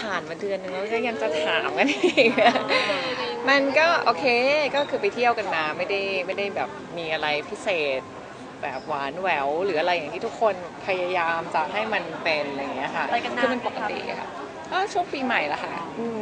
ผ่านมาเดือนนึงแล้วก็ยังจะถามกันอีกมันก็โอเคก็คือไปเที่ยวกันมาไม่ได้ไม่ได้แบบมีอะไรพิเศษ แบบหวานแหววหรืออะไรอย่างที่ทุกคนพยายามจะให้มันเป็นอะไรอย่างเงี้ยค่ะไปกันนานคือมันปกติค่ะก็ช่วงปีใหม่ละค่ะอืม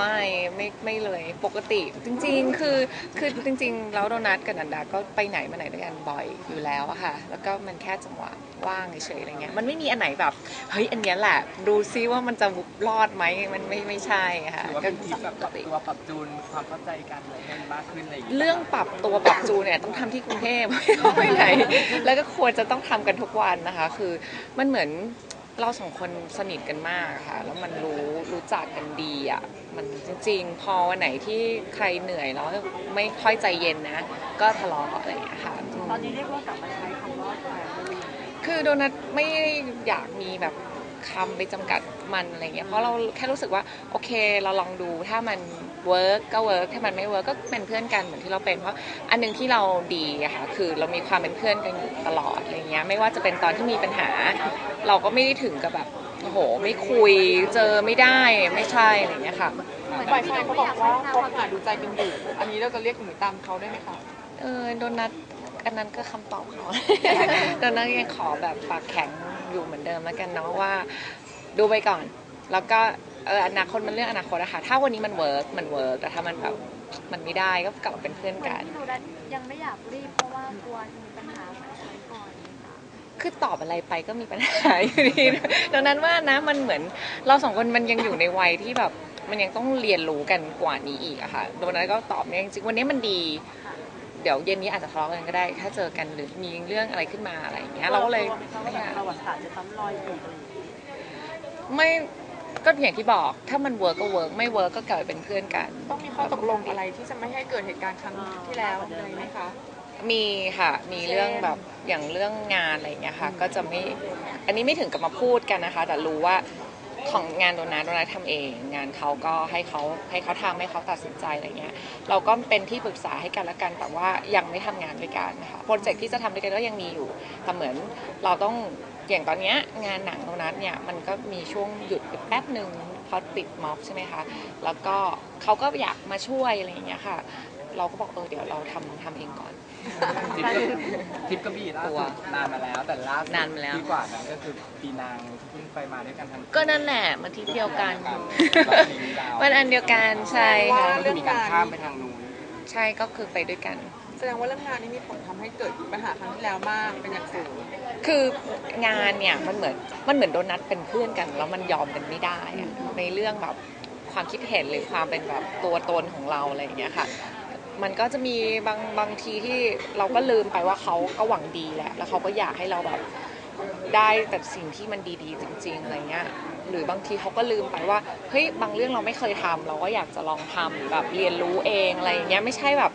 ไม่ไม่ไม่เลยปกติ จริง ๆ คือคือจริง ๆ แล้วโดนัทกับนันดาก็ไปไหนมาไหนด้วยกันบ่อยอยู่แล้วอะค่ะ แล้วก็มันแค่จังหวะว่างเฉยๆอะไรเงี้ยมันไม่มีอันไหนแบบเฮ้ยอันเนี้ยแหละดูซิว่ามันจะรอดไหมมันไม่ไม่ใช่อะค่ะ ถือว่าก็เป็นทีมแบบปรับตัวปรับจูนความเข้าใจกันอะไรให้มากขึ้นอะไรอย่างเงี้ยเรื่องปรับตัวปรับจูนเนี่ยต้องทำที่กรุงเทพไม่ไปไหน แล้วก็ควรจะต้องทำกันทุกวันนะคะ คือมันเหมือน เราสองคนสนิทกันมากค่ะ แล้วมันรู้รู้จักกันดีอะมันจริง ๆ พอวันไหนที่ใครเหนื่อยแล้วไม่ค่อยใจเย็นนะ ก็ทะเลาะอะไรอย่างเงี้ยค่ะอืมตอนนี้เรียกว่ากลับมาใช้คำว่าแฟนเลยคือโดนัทไม่อยากมีแบบ คำไปจำกัดมันอะไรเงี้ยเพราะเราแค่รู้สึกว่าโอเคเราลองดูถ้ามันเวิร์กก็เวิร์กถ้ามันไม่เวิร์กก็เป็นเพื่อนกันเหมือนที่เราเป็นเพราะอันหนึงที่เราดีอะค่ะคือเรามีความเป็นเพื่อนกันอยู่ตลอดอะไรเงี้ยไม่ว่าจะเป็นตอนที่มีปัญหา เราก็ไม่ได้ถึงกับแบบโอ้โหไม่คุยเจอไม่ได้ไม่ใช่อะไรเงี้ยค่ะฝ่ายชายเขาบอกว่าคบหาดูใจกันอยู่อันนี้เราจะเรียกหนูตามเขาได้ไหมคะเออโดนัทอันนั้นก็คำตอบเขาโดนัทยังขอแบบปากแข็ง อยู่เหมือนเดิมแล้วกันเนาะว่าดูไปก่อน แล้วก็เอออนาคตมันเรื่องอนาคตอะค่ะถ้าวันนี้มันเวิร์กมันเวิร์กแต่ถ้ามันแบบมันไม่ได้ก็กลับมาเป็นเพื่อนเหมือนกัน ที่ดูดันยังไม่อยากรีบเพราะว่ากลัวจะมีปัญหาเหมือนครั้งก่อนค่ะคือตอบอะไรไปก็มีปัญหาอยู่ดีดังนั้นว่านะมันเหมือนเราสองคนมันยังอยู่ในวัยที่แบบมันยังต้องเรียนรู้กันกว่านี้อีกอะค่ะโดนัทก็ตอบเนี่ยจริงๆวันนี้มันดี เดี๋ยวเย็นนี้อาจจะทะเลาะกันก็ได้ ถ้าเจอกันหรือมีเรื่องอะไรขึ้นมาอะไรอย่างเงี้ยเราก็เลยเขาว่าแบบประวัติศาสตร์จะซ้ำรอยอีกอะไรอย่างเงี้ยไม่ก็อย่างที่บอกถ้ามันเวิร์กก็เวิร์กไม่เวิร์กก็กลายเป็นเพื่อนกัน ต้องมีข้อตกลงอะไรที่จะไม่ให้เกิดเหตุการณ์ครั้งที่แล้วเลยไหมคะ มีค่ะมีเรื่องแบบอย่างเรื่องงานอะไรอย่างเงี้ยค่ะ ก็จะไม่อันนี้ไม่ถึงกับมาพูดกันนะคะ แต่รู้ว่า ของงานโดนัทโดนัททำเอง งานเขาก็ให้เขาให้เขาทำให้เขาตัดสินใจอะไรเงี้ยเราก็เป็นที่ปรึกษาให้กันและกันแต่ว่ายังไม่ทำงานด้วยกันนะคะโปรเจกต์ที่จะทำด้วยกันก็ยังมีอยู่แต่เหมือนเราต้องอย่างตอนเนี้ยงานหนังโดนัทเนี่ยมันก็มีช่วงหยุดไปแป๊บหนึ่งเพอปิดม็อบใช่ไหมคะแล้วก็เขาก็อยากมาช่วยอะไรเงี้ยค่ะ เราก็บอกเออเดี๋ยวเราทำทำเองก่อน ทริปก็ทริปกระบี่ล่าสุดนานมาแล้วแต่ล่าสุดนานมาแล้ว ที่กว่านั้นก็คือปีนางที่เพิ่งไปมาด้วยกันทั้งก็นั่นแหละมันที่เดียวกันแล้วทีนี้เรามันอันเดียวกันใช่ค่ะก็คือมีการข้ามไปทางนู้นใช่ก็คือไปด้วยกัน แสดงว่าเรื่องงานนี้มีผลทำให้เกิดปัญหาครั้งที่แล้วมากเป็นอย่างสูง คืองานเนี่ยมันเหมือนมันเหมือนโดนัทเป็นเพื่อนกัน แล้วมันยอมกันไม่ได้อะในเรื่องแบบความคิดเห็นหรือความเป็นแบบตัวตนของเราอะไรอย่างเงี้ยค่ะ มันก็จะมีบางบางทีที่เราก็ลืมไปว่าเขาก็หวังดีแหละ แล้วเขาก็อยากให้เราแบบได้แต่สิ่งที่มันดีๆ จริง ๆอะไรเงี้ย หรือบางทีเขาก็ลืมไปว่าเฮ้ยบางเรื่องเราไม่เคยทำเราก็อยากจะลองทำแบบเรียนรู้เองอะไรอย่างเงี้ยไม่ใช่แบบ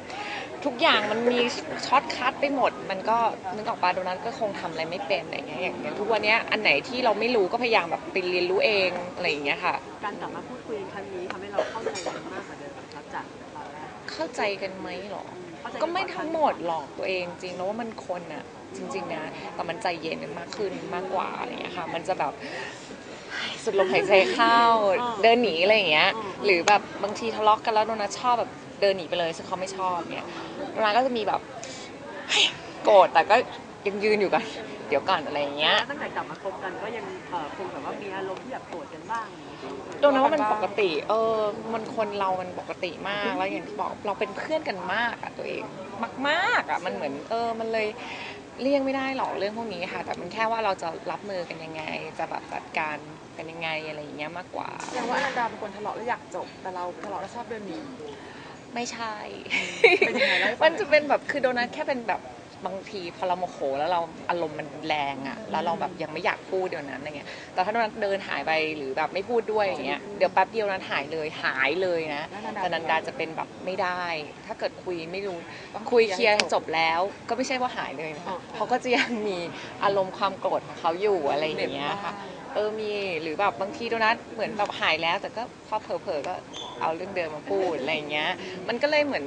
ทุกอย่างมันมีช็อตคัทไปหมด มันก็นึกออกปะโดนัทก็คงทำอะไรไม่เป็นอะไรเงี้ยอย่างอย่างทุกวันเนี้ยอันไหนที่เราไม่รู้ก็พยายามแบบไปเรียนรู้เองอะไรอย่างเงี้ยค่ะ การกลับมาพูดคุยครั้งนี้ทำให้เราเข้าใจกันม เข้าใจกันไหมหรอเข้าใจนก็ไม่ทั้งหมดหรอกตัวเองจริงแล้วว่ามันคนอะจริง ๆ นะ แต่มันใจเย็นกันมากขึ้นมากกว่าอะไรเงี้ยค่ะ มันจะแบบสุดลมหายใจเข้าเดินหนีอะไรอย่างเงี้ย หรือแบบบางทีทะเลาะกันแล้วโดนัทชอบแบบเดินหนีไปเลยซึ่งเขาไม่ชอบเนี่ยโดนัทก็จะมีแบบเฮ้ยโกรธแต่ก็ยังยืนอยู่กัน เดี๋ยวก่อนอะไรอย่างเงี้ย แล้วตั้งแต่กลับมาคบกันก็ยังเอ่อคงแบบว่ามีอารมณ์ที่แบบโกรธกันบ้างอย่างนี้โดนัทว่ามันปกติ เออ มันคนเรามันปกติมาก แล้วอย่างที่บอกเราเป็นเพื่อนกันมากอะตัวเองมากๆอะมันเหมือนเออ มันเลยเลี่ยงไม่ได้หรอกเรื่องพวกนี้ค่ะ แต่มันแค่ว่าเราจะรับมือกันยังไง จะแบบจัดการกันยังไงอะไรอย่างเงี้ยมากกว่า แสดงว่าอนันดาเป็นคนทะเลาะแล้วอยากจบ แต่เราทะเลาะแล้วชอบเดินหนีไม่ใช่ เป็นยังไงเล่าให้ฟังหน่อย มันจะเป็นแบบคือโดนัทแค่เป็นแบบ บางทีพอเราโมโหแล้วเราอารมณ์มันแรงอะแล้วเราแบบยังไม่อยากพูดเดี๋ยวนั้นอะไรเงี้ยแต่ถ้าโดนัทเดินหายไปหรือแบบไม่พูดด้วยอย่างเงี้ยเดี๋ยวแป๊บเดียวนั้นหายเลยหายเลยนะแต่นันดาจะเป็นแบบไม่ได้ ถ้าเกิดคุยไม่รู้คุยเคลียร์จบแล้ว ก็ไม่ใช่ว่าหายเลยนะเขาก็จะยังมีอารมณ์ความโกรธของเขาอยู่อะไรอย่างเงี้ยค่ะเออมีหรือแบบบางทีโดนัทเหมือนแบบหายแล้ว แต่ก็พอเผลอๆก็เอาเรื่องเดิมมาพูดอะไรอย่างเงี้ย มันก็เลยเหมือน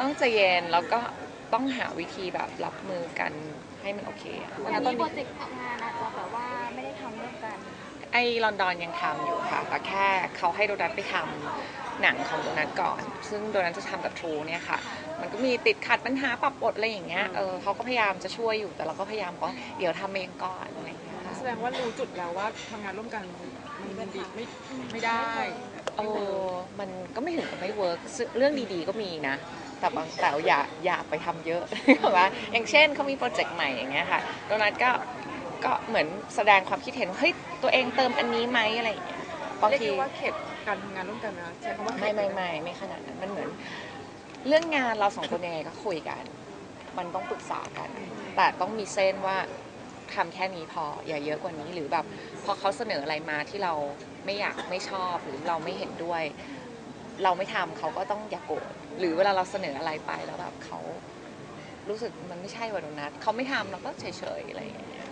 ต้องใจเย็นแล้วก็ ต้องหาวิธีแบบรับมือกันให้มันโอเคอะวันนี้โปรเจกต์งานอาจจะแบบว่าไม่ได้ทำร่วมกัน ไอ้ลอนดอนยังทำอยู่ค่ะ แต่แค่เขาให้โดนัทไปทำหนังของโดนัทก่อน ซึ่งโดนัทจะทำกับทรูเนี่ยค่ะ มันก็มีติดขัดปัญหาปรับบทอะไรอย่างเงี้ย เออเขาก็พยายามจะช่วยอยู่ แต่เราก็พยายามบอกว่าเดี๋ยวทำเองก่อนอะไรอย่างเงี้ยค่ะ แสดงว่ารู้จุดแล้วว่าทำงานร่วมกันมันดีไม่ไม่ได้ เออมันก็ไม่ถึงกับไม่เวิร์กเรื่องดีๆก็มีนะ แต่บางแต่อย่าอย่าไปทำเยอะเพราะว่าอย่างเช่นเขามีโปรเจกต์ใหม่อย่างเงี้ยค่ะโดนัทก็ก็เหมือนแสดงความคิดเห็นว่าเฮ้ยตัวเองเติมอันนี้ไหมอะไรอย่างเงี้ยบางเรียกทีได้ว่าเข็ดการทำงานร่วมกันนะใช้คำว่าเข็ไม่ดไม่ไม่ไม่ขนาดนั้นมันเหมือน เรื่องงานเราสองคนยังไงก็คุยกัน มันต้องปรึกษากัน แต่ต้องมีเส้นว่าทำแค่นี้พออย่าเยอะกว่านี้หรือแบบพอเขาเสนออะไรมาที่เราไม่อยากไม่ชอบหรือเราไม่เห็นด้วย เราไม่ทำเขาก็ต้องอย่าโกรธ หรือเวลาเราเสนออะไรไปแล้วแบบเขารู้สึกมันไม่ใช่วัโดนัทเขาไม่ทำเราก็เฉยๆอะไรอย่างเงี้ย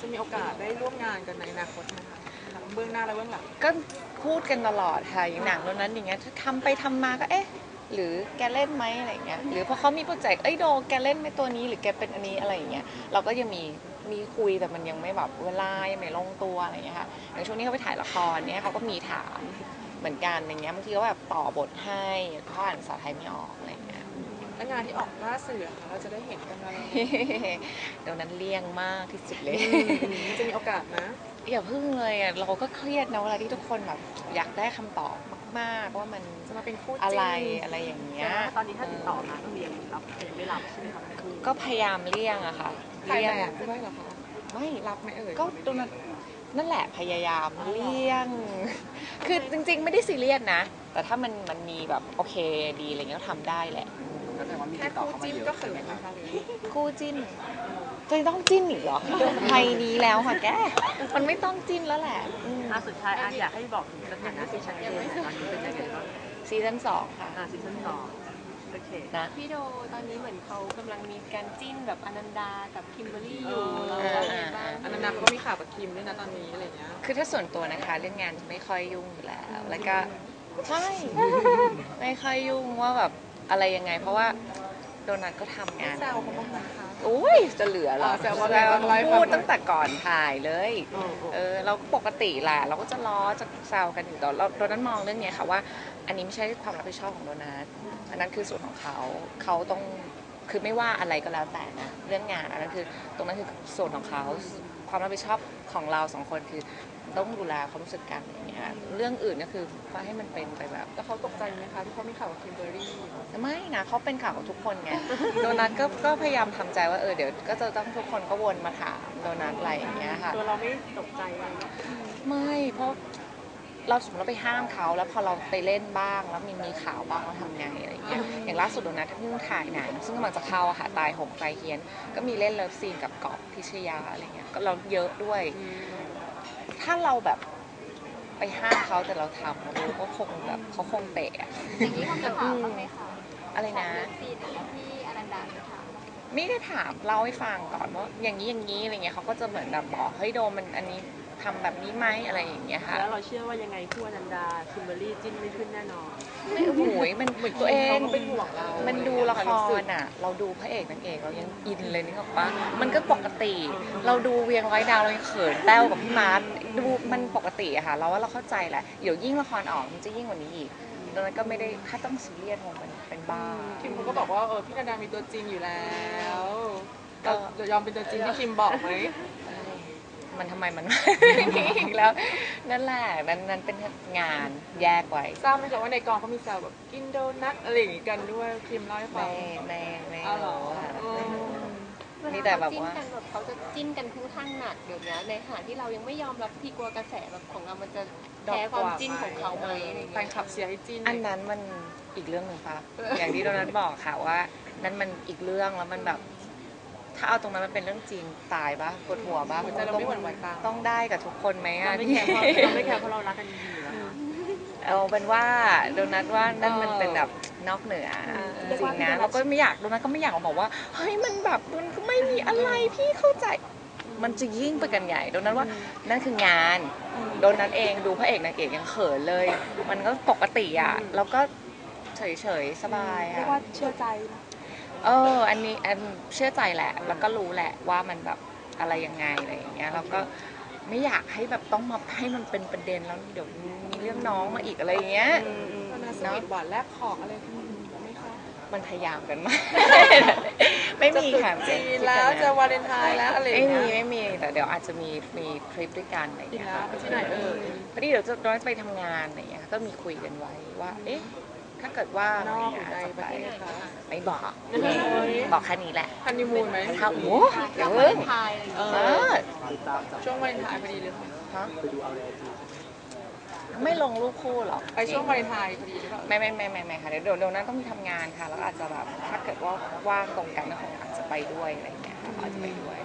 จะมีโอกาสได้ร่วมงานกันในอนาคตไหมคะทั้งเบื้องหน้าและเบื้องหลัง ก็พูดกันตลอดค่ะอย่างหนังโดนัทอย่างเงี้ยถ้าทำไปทำมาก็เอ๊ะ หรือแกเล่นไหมอะไรอย่างเงี้ยหรือพอเขามีโปรเจกต์เอ้ยโดแกเล่นไหมตัวนี้หรือแกเป็นอันนี้อะไรอย่างเงี้ยเราก็ยังมีมีคุยแต่มันยังไม่แบบเวลายังไม่ลงตัวอะไรอย่างเงี้ยค่ะอย่างช่วงนี้เขาไปถ่ายละครเนี้ยเขาก็มีถาม เหมือนกันอย่างเงี้ยบางทีก็แบบต่อบทให้เขาอ่านภาษาไทยไม่ออกอะไรอย่างเงี้ยและงานที่ออกล่าสื่ออะค่ะเราจะได้เห็นกันอะไรเดี๋ยวนั้นเลี่ยงมากที่สุดเลยจะมีโอกาสนะอย่าพึ่งเลยอะเราก็เครียดนะเวลาที่ทุกคนแบบอยากได้คำตอบมาก ๆ ว่ามันจะมาเป็นคู่จิ้นอะไรอะไรอย่างเงี้ยตอนนี้ถ้าติดต่อมาก็มียังรับยังไม่รับใช่ไหมคะคือก็พยายามเลี่ยงอะค่ะถ่ายเลี่ยแบงบด้วยเหรอคะไม่รับไหมเอ่ยก็ตรงนั้น นั่นแหละพยายามเลี่ยง คือจริง ๆ ไม่ได้ซีเรียสนะ แต่ถ้ามันมันมีแบบโอเคดีอะไรเงี้ยก็ทำได้แหละ ก็แสดงว่ามีแค่ติดต่อคู่เข้ามาจิ้นเยอะก็เขิใช่นไหมนะคะคะหรือคู่จิ้นจะต้องจิ้นอีกเหรอไทยนี้แล้วค่ะแก มันไม่ต้องจิ้นแล้วแหละอืมอะสุดท้ายอะอยากให้บอกถึงสถานะที่ชัดเจนตอนนี้เป็นยังไงบ้างซีซั่นสองค่ะ อะซีซั่นสอง โอเคนะ พี่โดตอนนี้เหมือนเขากำลังมีการจิ้นแบบอนันดากับคิมเบอรรี่อยู่เออเราว่าไงบ้างอันนั้นนะเขาก็มีข่าวกับคิมด้วยนะตอนนี้อะไรเงี้ย คือถ้าส่วนตัวนะคะเรื่องงานจะไม่ค่อยยุ่งอยู่แล้ว แล้วก็ใช่ ไม่ค่อยยุ่งว่าแบบอะไรยังไง เพราะว่าโดนัทก็ทำงาน แซวเขาบ้างไหมคะอุ้ยจะเหลือเหรออ่าแซวว่าอะไรบ้างไลฟ์พูดฟังหน่อยตั้งแต่ก่อนถ่ายเลย เออเออเออเราก็ปกติแหละเราก็จะล้อจะแซวกันอยู่แต่เราโดนัทมองเรื่องเนี้ยค่ะว่า อันนี้ไม่ใช่ความรับผิดชอบของโดนัท อันนั้นคือส่วนของเขาเขาต้องคือไม่ว่าอะไรก็แล้วแต่นะเรื่องงานอันนั้นคือตรงนั้นคือส่วนของเขาความรับผิดชอบของเราสองคนคือต้องดูแลความรู้สึกกันอย่างเงี้ยเรื่องอื่นก็คือก็ให้มันเป็นไปแบบแล้วเขาตกใจไหมคะที่เขามีข่าวกับคิมเบอรรี่ไม่นะเขาเป็นข่าวกับทุกคนไงโดนัทก็ก็พยายามทำใจว่าเออเดี๋ยวก็จะต้องทุกคนก็วนมาถามโดนัทอะไรอย่างเงี้ยค่ะตัวเราไม่ตกใจอะไรนะไม่เพราะ เราสมมติเราไปห้ามเขาแล้วพอเราไปเล่นบ้าง แล้วมีมีข่าวบ้างเราทำไงอะไรอย่างเงี้ยอย่างล่าสุดโดนัทเพิ่งถ่ายหนังซึ่งกำลังจะเข้าอะค่ะตายหงไฟเฮียน ก็มีเล่นเลิฟซีนกับกอบพิชยาอะไรเงี้ยก็เราเยอะด้วย ถ้าเราแบบไปห้ามเขาแต่เราทำเราก็คงแบบเขาคงเตะอะอย่างนี้เขาจะถามบ้างไหมคะอะไรของนะเรื่องซีนอะไรที่อนันดาจะถามไม่ได้ถามเล่าให้ฟังก่อนว่าอย่างนี้อย่างนี้อะไรเงี้ยเขาก็จะเหมือนแบบบอกเฮ้ยโดมมันอันนี้ ทำแบบนี้ไหมอะไรอย่างเงี้ยค่ะ แล้วเราเชื่อว่ายังไงคู่อนันดาคิมเบอรรี่จิ้นไม่ขึ้นแน่นอน ไม่โอ้โหยมันเหมือนตัวเอง เขาก็เป็นห่วงเรามันดูละครอะ เราดูพระเอกนางเอกเรายังอินเลยนึกออกปะมันก็ปกติ เราดูเวียงร้อยดาวเรายังเขินแต้วกับพี่มาร์ทดูมันปกติอะค่ะ เราว่าเราเข้าใจแหละ เดี๋ยวยิ่งละครออกมันจะยิ่งกว่านี้อีกดังนั้นก็ไม่ได้ถ้าต้องซีเรียสคงเป็นเป็นบ้า คิมเขาก็บอกว่าเออพี่นาดามีตัวจริงอยู่แล้วก็เรายอมเป็นตัวจริงที่คิมบอกไหม มันทำไมมันอีกแล้ว นั่นแหละนั้นนั้นเป็นงานแยกไว้ทราบไหมคะว่าในกองเขามีแซวแบบกินโดนัทอะไรอย่างงี้กันด้วยคิมเล่าให้ฟัไม่งไม่ไม่อ้าวเหรอรู้ค่ะอืม มีแต่แบบว่า เขจิ้นกันแบบเขาจะจิ้นกันค่อนข้างหนักเดี๋ยวนี้ในขณะที่เรายังไม่ยอมรับที่กลัวกระแสแบบของเรา มันจะแพ้ความจิ้นของเขาไหมอะไรอย่างแฟเงี้นยคลับเชียร์ให้จิ้นอันนั้นมันอีกเรื่องหนึ่งปะอย่างที่โดนัทบอกค่ะว่า นั่นมันอีกเรื่องแล้วมันแบบ ถ้าเอาตรงนั้นมันเป็นเรื่องจริงตายปะปวดหัวปะหัวใจเราไม่หวั่นไหวตามต้องได้กับทุกคนไหมเราอะไม่แคร์เพราะเราไม่แคร์เพราะเรารักกันจริงๆอยู่แล้วค่ะ เอาเป็นว่าโดนัทว่านั่นมันเป็นแบบนอกเหนือจริงๆนะเราก็ไม่อยากโดนัทก็ไม่อยากบอกว่าเฮ้ยมันแบบมันก็ไม่มีอะไรพี่เข้าใจ มันจะยิ่งไปกันใหญ่โดนัทว่านั่นคืองาน โดนัทเองดูพระเอกนางเอกยังเขินเลย มันก็ปกติอะแล้วก็เฉยๆสบายเรียอะ กว่าเชื่อใจ เออ อันนี้แอนเชื่อใจแหละ แล้วก็รู้แหละว่ามันแบบอะไรยังไงอะไรอย่างเงี้ย แล้วก็ไม่อยากให้แบบต้องมาให้มันเป็นประเด็นแล้วเดี๋ยวมีเรื่องน้องมาอีกอะไรอย่างเงี้ยมันน่าสวีทหวานแลกของอะไรคุณไหมคะมันพยายามกันมาก ไม่มีค่ะจะตรุษจีนแล้วจะวาเลนไทน์แล้วอะไรอย่าไม่งมีเงี้ยไม่มีแต่เดี๋ยวอาจจะมีมีทริปด้วยกันอะไรอย่างอีกเงี้ยแล้วค่ะ ไปที่ไหนเอ่ย พอดีเดี๋ยวจะน้อยจะไปทำงานอะไรอย่างเงี้ยก็มีคุยกันไว้ว่า เอ๊ะ ถ้าเกิดว่านอกหรือในจะประไปเทศคะไม่บอกโอ้ยบอกแค่นี้แหละฮันนีมูนไหมถ้าโอ้เดี๋ยวเพิ่งไทยอะไรอย่างเอเงี้ยเอออช่วงวาเลนไทน์พอดีเลยค่ะฮะไม่ลงรูปคู่หรอกไปช่วงวาเลนไทน์พอดีหรือเปล่าไม่ไม่ไม่ไม่ไม่ค่ะเดี๋ยวเดี๋ยวเดี๋ยวนั้นต้องมีทำงานค่ะ แล้วอาจจะแบบถ้าเกิดว่าว่างตรงกันก็คงอาจจะไปด้วยอะไรอย่างเงี้ยค่ะอาจจะไปด้วย